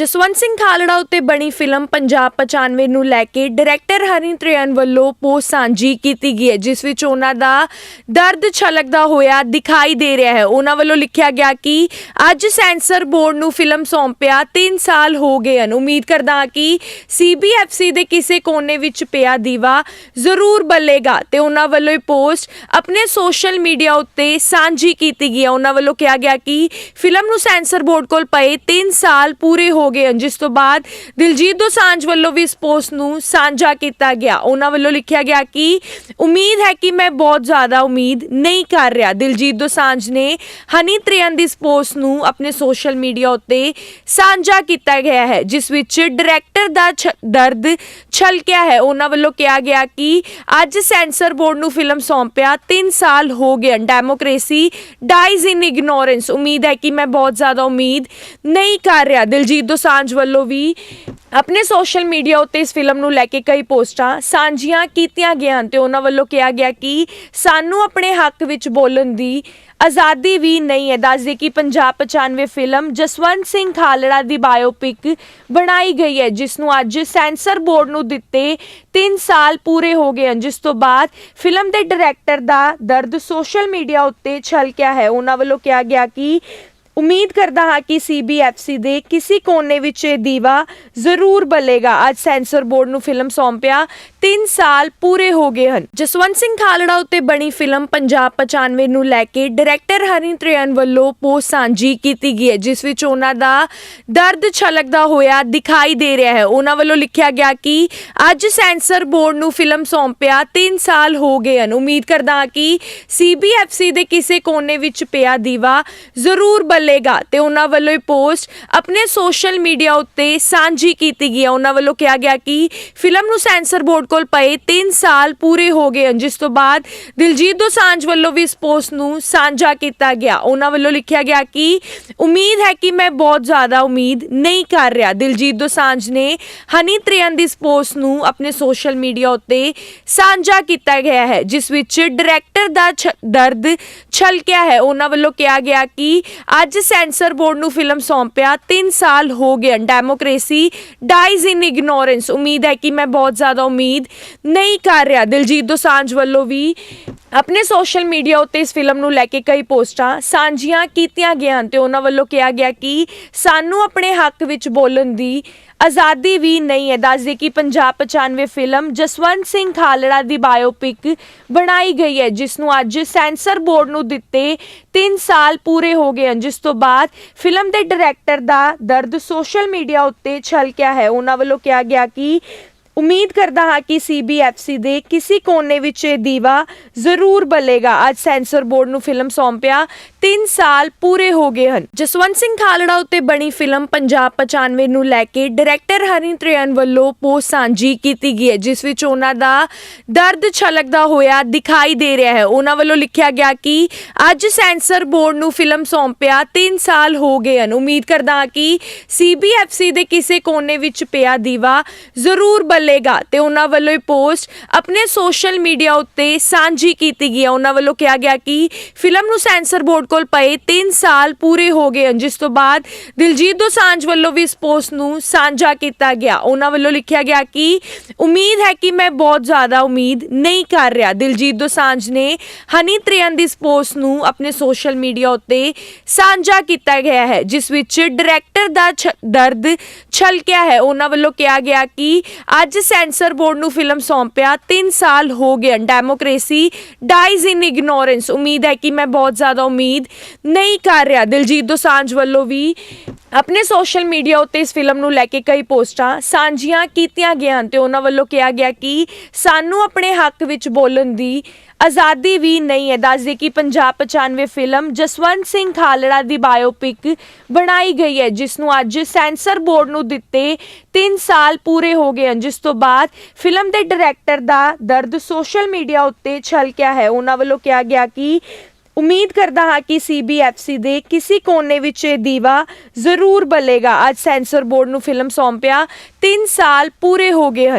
ਜਸਵੰਤ ਸਿੰਘ ਖਾਲੜਾ ਉੱਤੇ ਬਣੀ ਫਿਲਮ ਪੰਜਾਬ 95 ਨੂੰ ਲੈ ਕੇ ਡਾਇਰੈਕਟਰ ਹਰੀ ਤ੍ਰਿਅਨ ਵੱਲੋਂ ਪੋਸਟ ਸਾਂਝੀ ਕੀਤੀ ਗਈ ਹੈ, ਜਿਸ ਵਿੱਚ ਉਹਨਾਂ ਦਾ ਦਰਦ ਛਲਕਦਾ ਹੋਇਆ ਦਿਖਾਈ ਦੇ ਰਿਹਾ ਹੈ। ਉਹਨਾਂ ਵੱਲੋਂ ਲਿਖਿਆ ਗਿਆ ਕਿ ਅੱਜ ਸੈਂਸਰ ਬੋਰਡ ਨੂੰ ਫਿਲਮ ਸੌਂਪਿਆ 3 ਸਾਲ ਹੋ ਗਏ ਹਨ। ਉਮੀਦ ਕਰਦਾ ਹਾਂ ਕਿ ਸੀਬੀਐਫਸੀ ਦੇ ਕਿਸੇ ਕੋਨੇ ਵਿੱਚ ਪਿਆ ਦੀਵਾ ਜ਼ਰੂਰ ਬੱਲੇਗਾ ਤੇ ਉਹਨਾਂ ਵੱਲੋਂ ਇਹ ਪੋਸਟ ਆਪਣੇ ਸੋਸ਼ਲ ਮੀਡੀਆ ਉੱਤੇ ਸਾਂਝੀ ਕੀਤੀ ਗਈ ਹੈ। ਉਹਨਾਂ ਵੱਲੋਂ ਕਿਹਾ ਗਿਆ ਕਿ ਫਿਲਮ ਨੂੰ ਸੈਂਸਰ ਬੋਰਡ ਕੋਲ ਪਏ 3 ਸਾਲ ਪੂਰੇ ਹੋ ਗਏ ਹਨ। ਜਿਸ ਤੋਂ ਬਾਅਦ ਦਿਲਜੀਤ ਦੋਸਾਂਝ ਵੱਲੋਂ ਵੀ ਇਸ ਪੋਸਟ ਨੂੰ ਸਾਂਝਾ ਕੀਤਾ ਗਿਆ। ਉਹਨਾਂ ਵੱਲੋਂ ਲਿਖਿਆ ਗਿਆ ਕਿ ਉਮੀਦ ਹੈ ਕਿ ਮੈਂ ਬਹੁਤ ਜ਼ਿਆਦਾ ਉਮੀਦ ਨਹੀਂ ਕਰ ਰਿਹਾ। ਦਿਲਜੀਤ ਦੋਸਾਂਝ ਨੇ ਹਨੀ ਤ੍ਰਿਅਨ ਦੀ ਇਸ ਪੋਸਟ ਨੂੰ ਆਪਣੇ ਸੋਸ਼ਲ ਮੀਡੀਆ ਉੱਤੇ ਸਾਂਝਾ ਕੀਤਾ ਗਿਆ ਹੈ, ਜਿਸ ਵਿੱਚ ਡਾਇਰੈਕਟਰ ਦਾ ਦਰਦ ਛਲਕਿਆ ਹੈ। ਉਹਨਾਂ ਵੱਲੋਂ ਕਿਹਾ ਗਿਆ ਕਿ ਅੱਜ ਸੈਂਸਰ ਬੋਰਡ ਨੂੰ ਫਿਲਮ ਸੌਂਪਿਆ 3 ਸਾਲ ਹੋ ਗਏ ਹਨ। Democracy dies in ignorance. ਉਮੀਦ ਹੈ ਕਿ ਮੈਂ ਬਹੁਤ ਜ਼ਿਆਦਾ ਉਮੀਦ ਨਹੀਂ ਕਰ ਰਿਹਾ। ਦਿਲਜੀਤ ਦੋਸਾਂਝ ਵੱਲੋਂ ਵੀ ਆਪਣੇ ਸੋਸ਼ਲ ਮੀਡੀਆ ਉੱਤੇ ਇਸ ਫਿਲਮ ਨੂੰ ਲੈ ਕੇ ਕਈ ਪੋਸਟਾਂ ਸਾਂਝੀਆਂ ਕੀਤੀਆਂ ਗਈਆਂ ਤੇ ਉਹਨਾਂ ਵੱਲੋਂ ਕਿਹਾ ਗਿਆ ਕਿ ਸਾਨੂੰ ਆਪਣੇ ਹੱਕ ਵਿੱਚ ਬੋਲਣ ਦੀ ਆਜ਼ਾਦੀ ਵੀ ਨਹੀਂ ਹੈ। ਦੱਸਦੇ ਕਿ ਪੰਜਾਬ 95 ਫਿਲਮ ਜਸਵੰਤ ਸਿੰਘ ਖਾਲੜਾ ਦੀ ਬਾਇਓਪਿਕ ਬਣਾਈ ਗਈ ਹੈ, ਜਿਸ ਨੂੰ ਅੱਜ ਸੈਂਸਰ ਬੋਰਡ ਨੂੰ ਦਿੱਤੇ 3 ਸਾਲ ਪੂਰੇ ਹੋ ਗਏ ਹਨ, ਜਿਸ ਤੋਂ ਬਾਅਦ ਫਿਲਮ ਦੇ ਡਾਇਰੈਕਟਰ ਦਾ ਦਰਦ ਸੋਸ਼ਲ ਮੀਡੀਆ ਉੱਤੇ ਛਲਕਿਆ ਹੈ। ਉਹਨਾਂ ਵੱਲੋਂ ਕਿਹਾ ਗਿਆ ਕਿ ਉਮੀਦ ਕਰਦਾ ਹਾਂ ਕਿ ਸੀਬੀਐਫਸੀ ਦੇ ਕਿਸੇ ਕੋਨੇ ਵਿੱਚ ਇਹ ਦੀਵਾ ਜ਼ਰੂਰ ਬਲੇਗਾ। ਅੱਜ ਸੈਂਸਰ ਬੋਰਡ ਨੂੰ ਫਿਲਮ ਸੌਂਪਿਆ। 3 ਸਾਲ ਪੂਰੇ ਹੋ ਗਏ ਹਨ। ਜਸਵੰਤ ਸਿੰਘ ਖਾਲੜਾ ਉੱਤੇ ਬਣੀ ਫਿਲਮ ਪੰਜਾਬ 95 ਨੂੰ ਲੈ ਕੇ ਡਾਇਰੈਕਟਰ ਹਰੀ ਤ੍ਰਿਅਨ ਵੱਲੋਂ ਪੋਸਟ ਸਾਂਝੀ ਕੀਤੀ ਗਈ ਹੈ, ਜਿਸ ਵਿੱਚ ਉਹਨਾਂ ਦਾ ਦਰਦ ਛਲਕਦਾ ਹੋਇਆ ਦਿਖਾਈ ਦੇ ਰਿਹਾ ਹੈ। ਉਹਨਾਂ ਵੱਲੋਂ ਲਿਖਿਆ ਗਿਆ ਕਿ ਅੱਜ ਸੈਂਸਰ ਬੋਰਡ ਨੂੰ ਫਿਲਮ ਸੌਂਪਿਆ। 3 ਸਾਲ ਹੋ ਗਏ ਹਨ। ਉਮੀਦ ਕਰਦਾ ਹਾਂ ਕਿ ਸੀਬੀਐਫਸੀ ਦੇ ਕਿਸੇ ਕੋਨੇ ਵਿੱਚ ਪਿਆ ਦੀਵਾ ਜ਼ਰੂਰ ਬੱਲੇਗਾ ਤੇ ਉਹਨਾਂ ਵੱਲੋਂ ਇਹ ਪੋਸਟ ਆਪਣੇ ਸੋਸ਼ਲ ਮੀਡੀਆ ਉੱਤੇ ਸਾਂਝੀ ਕੀਤੀ ਗਈ ਹੈ। ਉਹਨਾਂ ਵੱਲੋਂ ਕਿਹਾ ਗਿਆ ਕਿ ਫਿਲਮ ਨੂੰ ਸੈਂਸਰ ਬੋਰਡ ਕੋਲ ਪਏ 3 ਸਾਲ ਪੂਰੇ ਹੋ ਗਏ ਹਨ, ਜਿਸ ਤੋਂ ਬਾਅਦ ਦਿਲਜੀਤ ਦੋਸਾਂਝ ਵੱਲੋਂ ਵੀ ਇਸ ਪੋਸਟ ਨੂੰ ਸਾਂਝਾ ਕੀਤਾ ਗਿਆ। ਉਹਨਾਂ ਵੱਲੋਂ ਲਿਖਿਆ ਗਿਆ ਕਿ ਉਮੀਦ ਹੈ ਕਿ ਮੈਂ ਬਹੁਤ ਜ਼ਿਆਦਾ ਉਮੀਦ ਨਹੀਂ ਕਰ ਰਿਹਾ। ਦਿਲਜੀਤ ਦੋਸਾਂਝ ਨੇ ਹਨੀ ਤ੍ਰਿਅਨ ਦੀ ਇਸ ਪੋਸਟ ਨੂੰ ਆਪਣੇ ਸੋਸ਼ਲ ਮੀਡੀਆ ਉੱਤੇ ਸਾਂਝਾ ਕੀਤਾ ਗਿਆ ਹੈ, ਜਿਸ ਵਿੱਚ ਡਾਇਰੈਕਟਰ ਦਾ ਛ- ਦਰਦ ਛਲਕਿਆ ਹੈ। ਉਹਨਾਂ ਵੱਲੋਂ ਕਿਹਾ ਗਿਆ ਕਿ ਅੱਜ ਅੱਜ ਸੈਂਸਰ ਬੋਰਡ ਨੂੰ ਫਿਲਮ ਸੌਂਪਿਆ 3 ਸਾਲ ਹੋ ਗਏ ਹਨ। ਡੈਮੋਕ੍ਰੇਸੀ ਡਾਈਜ਼ ਇਨ ਇਗਨੋਰੈਂਸ ਉਮੀਦ ਹੈ ਕਿ ਮੈਂ ਬਹੁਤ ਜ਼ਿਆਦਾ ਉਮੀਦ ਨਹੀਂ ਕਰ ਰਿਹਾ। ਦਿਲਜੀਤ ਦੋਸਾਂਝ ਵੱਲੋਂ ਵੀ ਆਪਣੇ ਸੋਸ਼ਲ ਮੀਡੀਆ ਉੱਤੇ ਇਸ ਫਿਲਮ ਨੂੰ ਲੈ ਕੇ ਕਈ ਪੋਸਟਾਂ ਸਾਂਝੀਆਂ ਕੀਤੀਆਂ ਗਈਆਂ ਤੇ ਉਹਨਾਂ ਵੱਲੋਂ ਕਿਹਾ ਗਿਆ ਕਿ ਸਾਨੂੰ ਆਪਣੇ ਹੱਕ ਵਿੱਚ ਬੋਲਣ ਦੀ ਆਜ਼ਾਦੀ ਵੀ ਨਹੀਂ ਹੈ। ਦੱਸਦੇ ਕਿ ਪੰਜਾਬ 95 ਫਿਲਮ ਜਸਵੰਤ ਸਿੰਘ ਖਾਲੜਾ ਦੀ ਬਾਇਓਪਿਕ ਬਣਾਈ ਗਈ ਹੈ ਜਿਸ ਨੂੰ ਅੱਜ ਸੈਂਸਰ ਬੋਰਡ ਨੂੰ ਦਿੱਤੇ 3 ਸਾਲ ਪੂਰੇ ਹੋ ਗਏ ਹਨ। ਜਿਸ ਤੋਂ ਬਾਅਦ ਫਿਲਮ ਦੇ ਡਾਇਰੈਕਟਰ ਦਾ ਦਰਦ ਸੋਸ਼ਲ ਮੀਡੀਆ ਉੱਤੇ ਛਲਕਿਆ ਹੈ। ਉਹਨਾਂ ਵੱਲੋਂ ਕਿਹਾ ਗਿਆ ਕਿ ਉਮੀਦ ਕਰਦਾ ਹਾਂ ਕਿ ਸੀਬੀਐਫਸੀ ਦੇ ਕਿਸੇ ਕੋਨੇ ਵਿੱਚ ਇਹ ਦੀਵਾ ਜ਼ਰੂਰ ਬਲੇਗਾ। ਅੱਜ ਸੈਂਸਰ ਬੋਰਡ ਨੂੰ ਫਿਲਮ ਸੌਂਪਿਆ। 3 ਸਾਲ ਪੂਰੇ ਹੋ ਗਏ ਹਨ। ਜਸਵੰਤ ਸਿੰਘ ਖਾਲੜਾ ਉੱਤੇ ਬਣੀ ਫਿਲਮ ਪੰਜਾਬ 95 ਨੂੰ ਲੈ ਕੇ ਡਾਇਰੈਕਟਰ ਹਰੀ ਤ੍ਰਿਅਨ ਵੱਲੋਂ ਪੋਸਟ ਸਾਂਝੀ ਕੀਤੀ ਗਈ ਹੈ, ਜਿਸ ਵਿੱਚ ਉਹਨਾਂ ਦਾ ਦਰਦ ਛਲਕਦਾ ਹੋਇਆ ਦਿਖਾਈ ਦੇ ਰਿਹਾ ਹੈ। ਉਹਨਾਂ ਵੱਲੋਂ ਲਿਖਿਆ ਗਿਆ ਕਿ ਅੱਜ ਸੈਂਸਰ ਬੋਰਡ ਨੂੰ ਫਿਲਮ ਸੌਂਪਿਆ। 3 ਸਾਲ ਹੋ ਗਏ ਹਨ। ਉਮੀਦ ਕਰਦਾ ਹਾਂ ਕਿ ਸੀਬੀਐਫਸੀ ਦੇ ਕਿਸੇ ਕੋਨੇ ਵਿੱਚ ਪਿਆ ਦੀਵਾ ਜ਼ਰੂਰ ਬੱਲੇਗਾ ਤੇ ਉਹਨਾਂ ਵੱਲੋਂ ਇਹ ਪੋਸਟ ਆਪਣੇ ਸੋਸ਼ਲ ਮੀਡੀਆ ਉੱਤੇ ਸਾਂਝੀ ਕੀਤੀ ਗਈ ਹੈ। ਉਹਨਾਂ ਵੱਲੋਂ ਕਿਹਾ ਗਿਆ ਕਿ ਫਿਲਮ ਨੂੰ ਸੈਂਸਰ ਬੋਰਡ ਕੋਲ ਪਏ 3 ਸਾਲ ਪੂਰੇ ਹੋ ਗਏ ਹਨ, ਜਿਸ ਤੋਂ ਬਾਅਦ ਦਿਲਜੀਤ ਦੋਸਾਂਝ ਵੱਲੋਂ ਵੀ ਇਸ ਪੋਸਟ ਨੂੰ ਸਾਂਝਾ ਕੀਤਾ ਗਿਆ। ਉਹਨਾਂ ਵੱਲੋਂ ਲਿਖਿਆ ਗਿਆ ਕਿ ਉਮੀਦ ਹੈ ਕਿ ਮੈਂ ਬਹੁਤ ਜ਼ਿਆਦਾ ਉਮੀਦ ਨਹੀਂ ਕਰ ਰਿਹਾ। ਦਿਲਜੀਤ ਦੋਸਾਂਝ ਨੇ ਹਨੀ ਤ੍ਰਿਅਨ ਦੀ ਇਸ ਪੋਸਟ ਨੂੰ ਆਪਣੇ ਸੋਸ਼ਲ ਮੀਡੀਆ ਉੱਤੇ ਸਾਂਝਾ ਕੀਤਾ ਗਿਆ ਹੈ, ਜਿਸ ਵਿੱਚ ਡਾਇਰੈਕਟਰ ਦਾ ਛ- ਦਰਦ ਛਲਕਿਆ ਹੈ। ਉਹਨਾਂ ਵੱਲੋਂ ਕਿਹਾ ਗਿਆ ਕਿ ਅੱਜ ਅੱਜ ਸੈਂਸਰ ਬੋਰਡ ਨੂੰ ਫਿਲਮ ਸੌਂਪਿਆ 3 ਸਾਲ ਹੋ ਗਏ ਡੈਮੋਕ੍ਰੇਸੀ ਡਾਈਜ਼ ਇਨ ਇਗਨੋਰੈਂਸ ਉਮੀਦ ਹੈ ਕਿ ਮੈਂ ਬਹੁਤ ਜ਼ਿਆਦਾ ਉਮੀਦ ਨਹੀਂ ਕਰ ਰਿਹਾ। ਦਿਲਜੀਤ ਦੋਸਾਂਝ ਵੱਲੋਂ ਵੀ ਆਪਣੇ ਸੋਸ਼ਲ ਮੀਡੀਆ ਉੱਤੇ ਇਸ ਫਿਲਮ ਨੂੰ ਲੈ ਕੇ ਕਈ ਪੋਸਟਾਂ ਸਾਂਝੀਆਂ ਕੀਤੀਆਂ ਗਈਆਂ ਤੇ ਉਹਨਾਂ ਵੱਲੋਂ ਕਿਹਾ ਗਿਆ ਕਿ ਸਾਨੂੰ ਆਪਣੇ ਹੱਕ ਵਿੱਚ ਬੋਲਣ ਦੀ ਆਜ਼ਾਦੀ ਵੀ ਨਹੀਂ ਹੈ। ਦੱਸਦੇ ਕਿ ਪੰਜਾਬ 95 ਫਿਲਮ ਜਸਵੰਤ ਸਿੰਘ ਖਾਲੜਾ ਦੀ ਬਾਇਓਪਿਕ ਬਣਾਈ ਗਈ ਹੈ, ਜਿਸ ਨੂੰ ਅੱਜ ਸੈਂਸਰ ਬੋਰਡ ਨੂੰ ਦਿੱਤੇ 3 ਸਾਲ ਪੂਰੇ ਹੋ ਗਏ ਹਨ। ਜਿਸ ਤੋਂ ਬਾਅਦ ਫਿਲਮ ਦੇ ਡਾਇਰੈਕਟਰ ਦਾ ਦਰਦ ਸੋਸ਼ਲ ਮੀਡੀਆ ਉੱਤੇ ਛਲਕਿਆ ਹੈ। ਉਹਨਾਂ ਵੱਲੋਂ ਕਿਹਾ ਗਿਆ ਕਿ ਉਮੀਦ ਕਰਦਾ ਹਾਂ ਕਿ ਸੀਬੀਐਫਸੀ ਦੇ ਕਿਸੇ ਕੋਨੇ ਵਿੱਚ ਇਹ ਦੀਵਾ ਜ਼ਰੂਰ ਬਲੇਗਾ। ਅੱਜ ਸੈਂਸਰ ਬੋਰਡ ਨੂੰ ਫਿਲਮ ਸੌਂਪਿਆ। 3 ਸਾਲ ਪੂਰੇ ਹੋ ਗਏ ਹਨ।